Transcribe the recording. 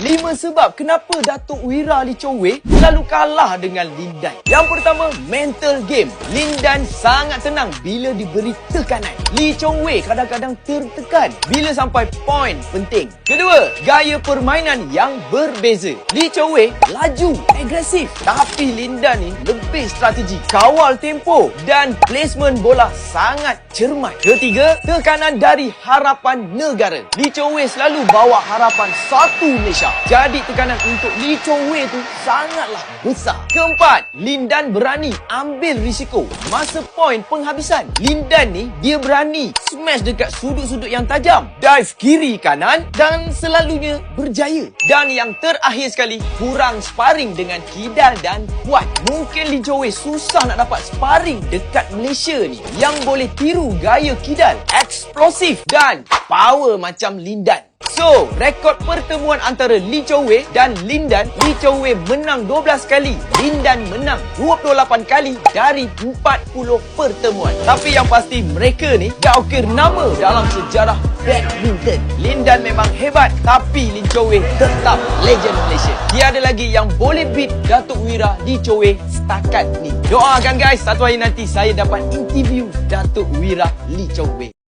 5 sebab kenapa Datuk Wira Lee Chong selalu kalah dengan Lindan. Yang pertama, mental game. Lindan sangat tenang bila diberi tekanan. Lee Chong kadang-kadang tertekan bila sampai poin penting. Kedua, gaya permainan yang berbeza. Lee Chong laju, agresif. Tapi Lindan ni lebih strategi. Kawal tempo dan placement bola sangat cermat. Ketiga, tekanan dari harapan negara. Lee Chong selalu bawa harapan satu Malaysia. Jadi tekanan untuk Lee Chong Wei tu sangatlah besar. Keempat, Lindan berani ambil risiko masa poin penghabisan. Lindan ni dia berani smash dekat sudut-sudut yang tajam, dive kiri kanan dan selalunya berjaya. Dan yang terakhir sekali, kurang sparring dengan Kidal dan Puan. Mungkin Lee Wei susah nak dapat sparring dekat Malaysia ni yang boleh tiru gaya Kidal, eksplosif dan power macam Lindan. So, rekod pertemuan antara Lee Chong Wei dan Lindan, Lee Chong Wei menang 12 kali, Lindan menang 28 kali dari 40 pertemuan. Tapi yang pasti mereka ni dah ukir nama dalam sejarah badminton. Lindan memang hebat, tapi Lee Chong Wei tetap legend Malaysia. Tiada lagi yang boleh beat Datuk Wira Chong Wei setakat ni. Doakan guys, satu hari nanti saya dapat interview Datuk Wira Lee Chong Wei.